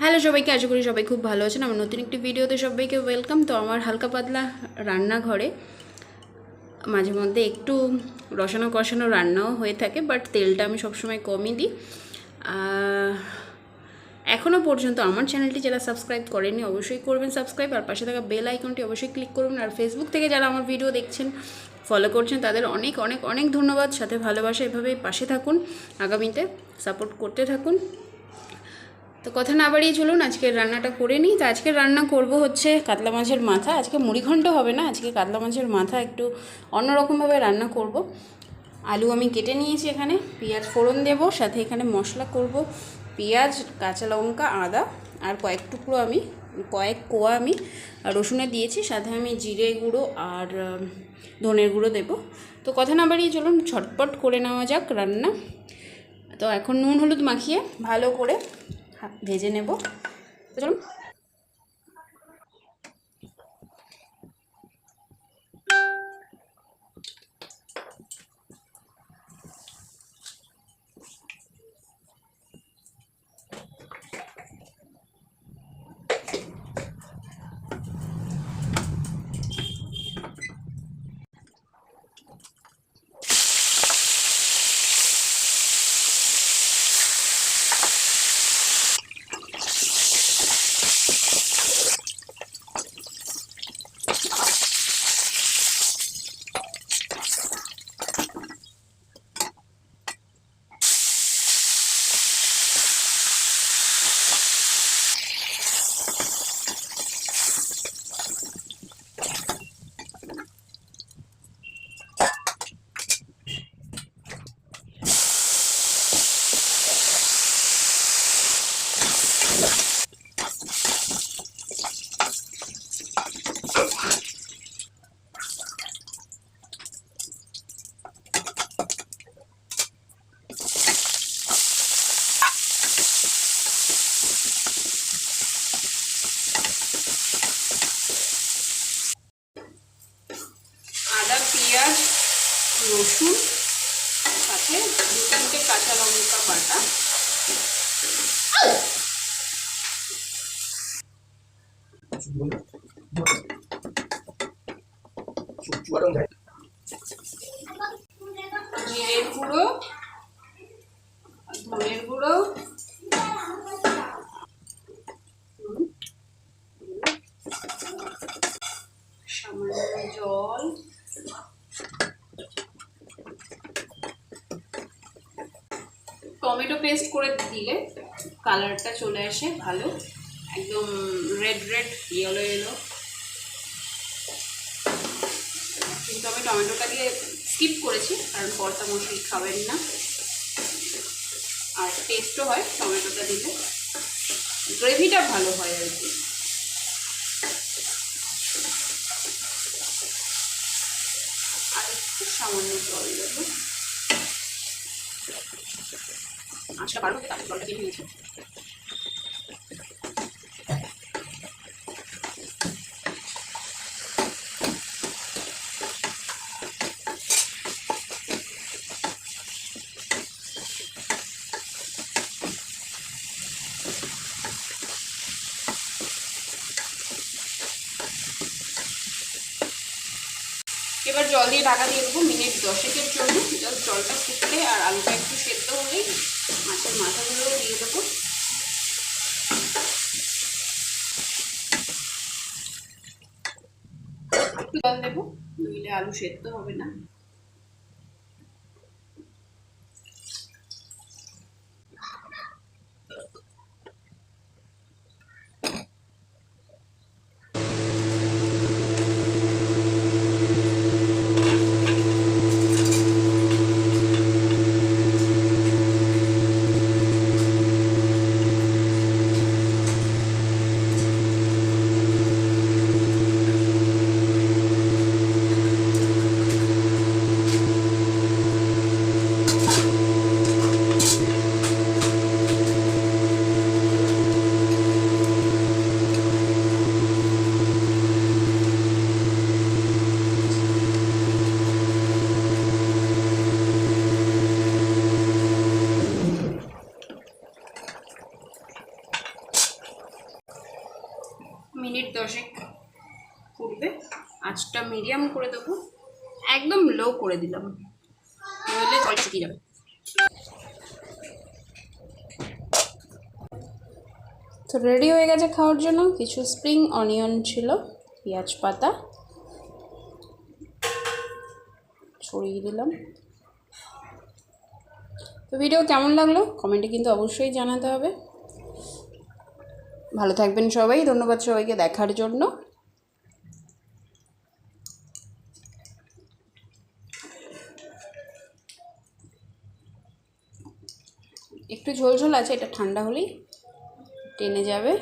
Hello সবাইকে, আশা করি সবাই খুব ভালো আছেন। আমার নতুন একটি ভিডিওতে সবাইকে ওয়েলকাম তো আমার হালকা পাতলা রান্নাঘরে মাঝে মধ্যে একটু রসানো কষানো রান্নাও হয়ে থাকে বাট তেলটা আমি সবসময় কমই দিই। এখনও পর্যন্ত আমার চ্যানেলটি যারা সাবস্ক্রাইব করেনি অবশ্যই করবেন সাবস্ক্রাইব আর পাশে থাকা বেল আইকনটি অবশ্যই ক্লিক করুন। আর ফেসবুক থেকে যারা আমার ভিডিও দেখছেন ফলো করছেন, তাদের অনেক অনেক অনেক ধন্যবাদ। সাথে ভালোবাসা এভাবেই পাশে থাকুন। আগামীতে সাপোর্ট করতে থাকুন। তো কথা না বাড়িয়ে চলুন, আজকের রান্নাটা করে নিই। তো আজকে রান্না করব হচ্ছে কাতলা মাছের মাথা। আজকে মুড়িঘণ্ট হবে না, আজকে কাতলা মাছের মাথা একটু অন্যরকমভাবে রান্না করব। আলু আমি কেটে নিয়েছি এখানে, পেঁয়াজ ফোড়ন দেব, সাথে এখানে মশলা করব। পেঁয়াজ, কাঁচা লঙ্কা, আদা, আর কয়েক টুকরো আমি, কয়েক কোয়া আমি রসুনে দিয়েছি। সাথে আমি জিরে গুঁড়ো আর ধনের গুঁড়ো দেব। তো কথা না বাড়িয়ে চলুন, ছটপট করে নেওয়া যাক রান্না। তো এখন নুন হলুদ মাখিয়ে ভালো করে ভেজে নেব। তো চলুন রসুন সাথে দু তিনটে কাঁচা লঙ্কা বাটা। গুঁড়ো গুঁড়ো জল টমেটো পেস্ট করে দিলে কালারটা চলে আসে ভালো। একদম রেড রেড ইয়েলো ইয়েলো কিন্তু আমি টমেটোটা দিয়ে স্কিপ করেছি, কারণ পর্তা মশলি খাবেন না। আর টেস্টও হয় টমেটোটা দিলে। গ্রেভিটা ভালো হয় আর কি। আর একটু সামান্য জল দেবো। তাহলে জলটা দিয়ে নিয়েছি এবার জল দিয়ে ঢাকা দিয়ে দেবো মিনিট দশেকের জন্য। জলটা ফুটলে আর আলুটা একটু সেদ্ধ হলেই মাছের মাথাগুলো দিয়ে দেবো। জল দেবো, নইলে আলু সেদ্ধ হবে না। মিনিট দশেক করবে আঁচটা মিডিয়াম করে দেবো। একদম লো করে দিলাম। নইলে জল শুকিয়ে যাবে। তো রেডি হয়ে গেছে খাওয়ার জন্য। কিছু স্প্রিং অনিয়ন ছিল, পেঁয়াজ পাতা। ছড়িয়ে দিলাম। তো ভিডিও কেমন লাগল? কমেন্টে কিন্তু অবশ্যই জানাতে হবে। ভালো থাকবেন সবাই, ধন্যবাদ সবাইকে দেখার জন্য। একটু ঝোল ঝোল আছে, এটা ঠান্ডা হলেই টেনে যাবে।